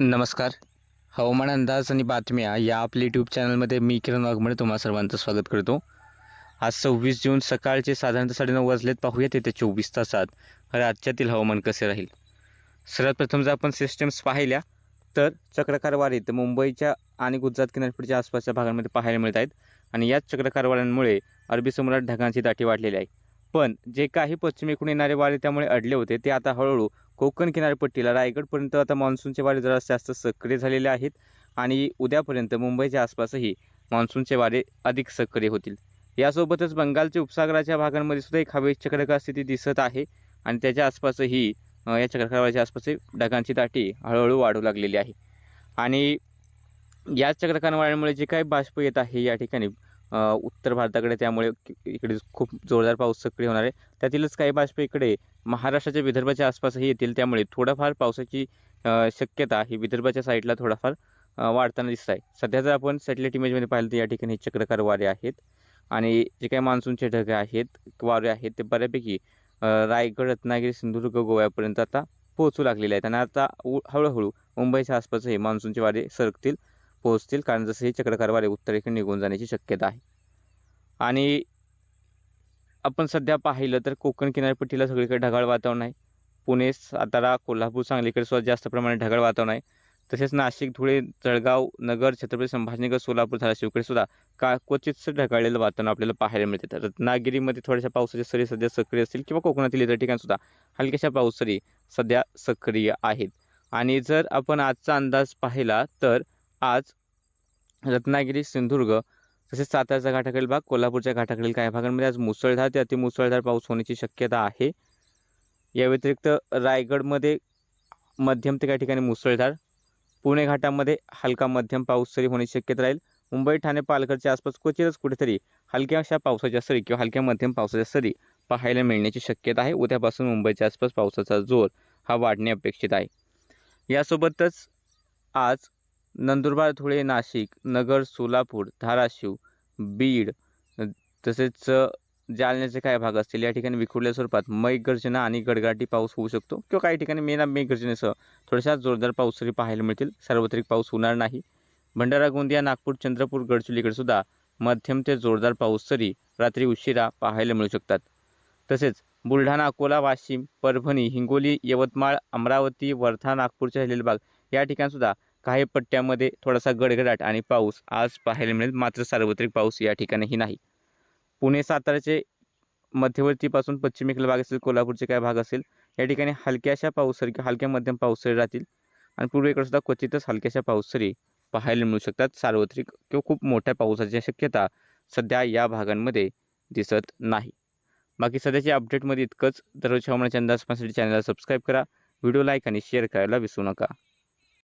नमस्कार. हवामान अंदाज आणि बातम्या या आपल्या यूट्यूब चॅनलमध्ये मी किरण वाघमळे तुम्हा सर्वांचं स्वागत करतो. आज सव्वीस जून सकाळचे साधारणतः साडेनऊ वाजलेत. पाहूयात येत्या चोवीस तासात राज्यातील हवामान कसे राहील. सर्वात प्रथम जर आपण सिस्टम्स पाहिल्या तर चक्रकार वारे तर मुंबईच्या आणि गुजरात किनारपट्टीच्या आसपासच्या भागांमध्ये पाहायला मिळत आहेत. आणि याच चक्रकार वाऱ्यांमुळे अरबी समुद्रात ढगांची दाटी वाढलेली आहे. पण जे काही पश्चिमेकडून येणारे वारे त्यामुळे अडले होते ते आता हळूहळू कोकण किनारपट्टीला रायगडपर्यंत आता मान्सूनचे वारे जरा जास्त सक्रिय झालेले आहेत आणि उद्यापर्यंत मुंबईच्या आसपासही मान्सूनचे वारे अधिक सक्रिय होतील. यासोबतच बंगालच्या उपसागराच्या भागांमध्ये सुद्धा एक हवेची चक्रकार स्थिती दिसत आहे आणि त्याच्या आसपासही या चक्रकाराच्या आसपास ढगांची दाटी हळूहळू वाढू लागलेली आहे. आणि याच चक्रकार चक्रकारवाळ्यामुळे जे काही बाष्प येत आहे या ठिकाणी उत्तर भारताकडे त्यामुळे इकडे खूप जोरदार पाऊस सक्रिय होणार आहे. त्यातीलच काही बाष्प इकडे महाराष्ट्राच्या विदर्भाच्या आसपासही येतील. त्यामुळे थोडंफार पावसाची शक्यता ही विदर्भाच्या साईडला थोडाफार वाढताना दिसत आहे. सध्या जर आपण सॅटेलाईट इमेजमध्ये पाहिलं तर या ठिकाणी चक्रकार वारे आहेत. आणि जे काही मान्सूनचे ढग आहेत वारे आहेत ते बऱ्यापैकी रायगड रत्नागिरी सिंधुदुर्ग गोव्यापर्यंत आता पोहोचू लागलेले आहेत. आणि आता उ- हळूहळू मुंबईच्या आसपासही मान्सूनचे वारे सरकतील. पोहोचतील कारण जसं हे चक्रकार वारे उत्तरेकडे निघून जाण्याची शक्यता आहे. आणि आपण सध्या पाहिलं तर कोकण किनारपट्टीला सगळीकडे ढगाळ वातावरण आहे. पुणे सातारा कोल्हापूर सांगलीकडे सुद्धा जास्त प्रमाणात ढगाळ वातावरण आहे. तसेच नाशिक धुळे जळगाव नगर छत्रपती संभाजीनगर सोलापूर धाराशिवकडे सुद्धा का क्वचितच ढगाळलेलं वातावरण आपल्याला पाहायला मिळते. तर रत्नागिरीमध्ये थोड्याशा पावसाच्या सरी सध्या सक्रिय असतील किंवा कोकणातील इतर ठिकाणसुद्धा हलक्याशा पाऊस सरी सध्या सक्रिय आहेत. आणि जर आपण आजचा अंदाज पाहिला तर आज रत्नागिरी सिंधुदुर्ग तसेच सातारचा घाटाकडील भाग कोल्हापूरच्या घाटाकडील काही भागांमध्ये आज मुसळधार ते अतिमुसळधार पाऊस होण्याची शक्यता आहे. या व्यतिरिक्त रायगडमध्ये मध्यम ते काही ठिकाणी मुसळधार पुणे घाटामध्ये हलका मध्यम पाऊस सरी होण्याची शक्यता राहील. मुंबई ठाणे पालघरच्या आसपास क्वचितच कुठेतरी हलक्याशा पावसाच्या सरी किंवा हलक्या मध्यम पावसाच्या सरी पाहायला मिळण्याची शक्यता आहे. उद्यापासून मुंबईच्या आसपास पावसाचा जोर हा वाढणे अपेक्षित आहे. यासोबतच आज नंदुरबार धुळे नाशिक नगर सोलापूर धाराशिव बीड तसेच जालन्याचे काही भाग असतील. या ठिकाणी विखुरल्या स्वरूपात मेघगर्जना आणि गडगाटी पाऊस होऊ शकतो किंवा काही ठिकाणी मेना मेघगर्जनेसह थोड्याशा जोरदार पाऊस तरी पाहायला मिळतील. सार्वत्रिक पाऊस होणार नाही. भंडारा गोंदिया नागपूर चंद्रपूर गडचिरोलीकडे सुद्धा मध्यम ते जोरदार पाऊस तरी रात्री उशिरा पाहायला मिळू शकतात. तसेच बुलढाणा अकोला वाशिम परभणी हिंगोली यवतमाळ अमरावती वर्धा नागपूरचे हलेलबाग भाग या ठिकाणसुद्धा काही पट्ट्यामध्ये थोडासा गडगडाट आणि पाऊस आज पाहायला मिळेल. मात्र सार्वत्रिक पाऊस या ठिकाणीही नाही. पुणे साताराचे मध्यवर्तीपासून पश्चिमेकडील भाग असेल कोल्हापूरचे काय भाग असेल या ठिकाणी हलक्याशा पाऊससरी किंवा हलक्या मध्यम पाऊससरी राहतील आणि पूर्वेकडे सुद्धा क्वचितच हलक्याशा पाऊससरी पाहायला मिळू शकतात. सार्वत्रिक किंवा खूप मोठ्या पावसाची शक्यता सध्या या भागांमध्ये दिसत नाही. बाकी सध्याच्या अपडेटमध्ये इतकंच. दररोज हवामानाच्या अंदाज पाहण्यासाठी चॅनलला सबस्क्राईब करा. व्हिडिओ लाईक आणि शेअर करायला विसरू नका.